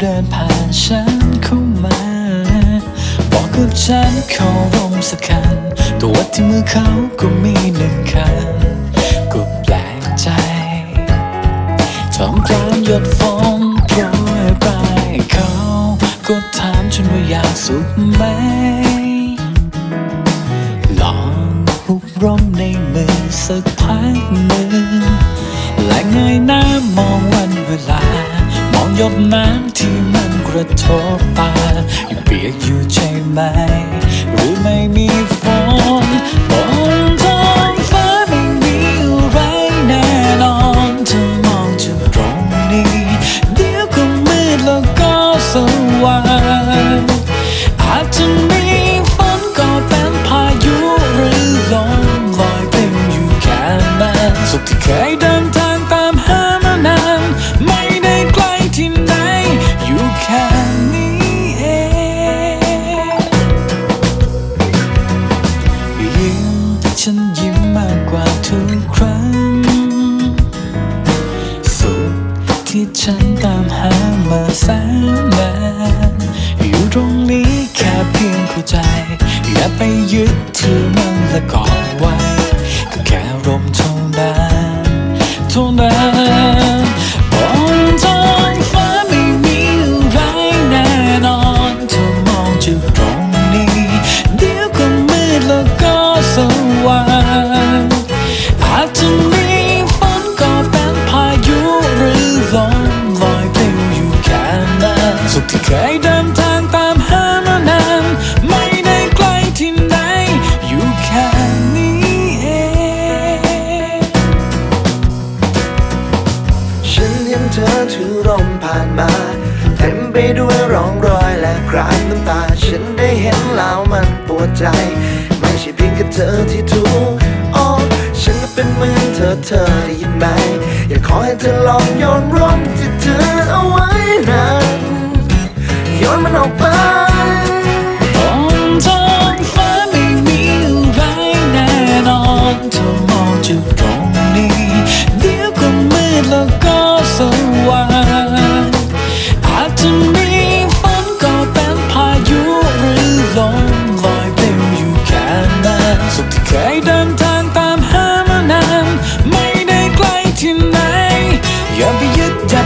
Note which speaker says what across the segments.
Speaker 1: เดินผ่านฉันเข้ามา บอกกับฉันเขาร่มสักคัน ตัวที่มือเขาก็มีหนึ่งคันก็แปลกใจทำกลางหยดฝนโปรยปลายเขาก็ถามฉันว่าอยากสุขไหม ลองหุบร่มในมือสักพักหนึ่งและเงยหน้ามองวันเวลา องหยดน้ำที่มันกระทบตายังเปียกอยู่ใช่ไหม รงนี้แค่เพียงเข้าใจ อย่าไปยึดถือมันและกอดไว้ ก็แค่ลมเท่านั้นเท่านั้น รา
Speaker 2: บน้ำตา ฉันได้เห็นแล้วมันปวดใจ ไม่ใช่เพียงแค่เธอที่ถูกอ๋อฉันก็เป็นเหมือนเธอเธอได้ยินไหม อยากขอให้เธอลองโยนร่มที่เธอเอาไว้นั้นโยนมันออกไป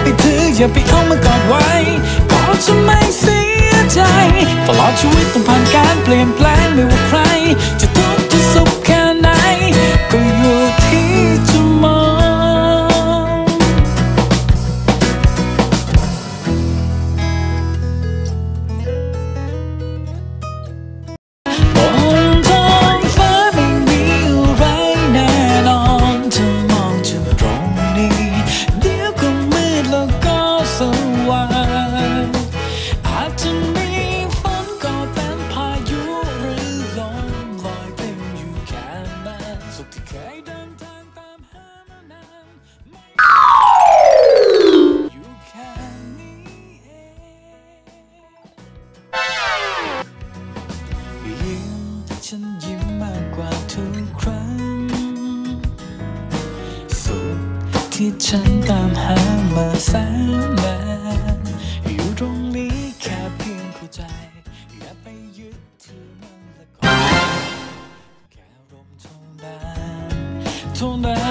Speaker 1: ไปถืออย่าไปเอามากอดไว้ก็จะไม่เสียใจ ตลอดชีวิตต้องผ่านการเปลี่ยนแปลงไม่ว่าใคร จะทุก ที่ฉันตามหามาแสนนานอยู่ตรงนี้แค่เพียงเข้าใจ อย่าไปยึดถือมันและก็แค่ลมเท่านั้นเท่านั้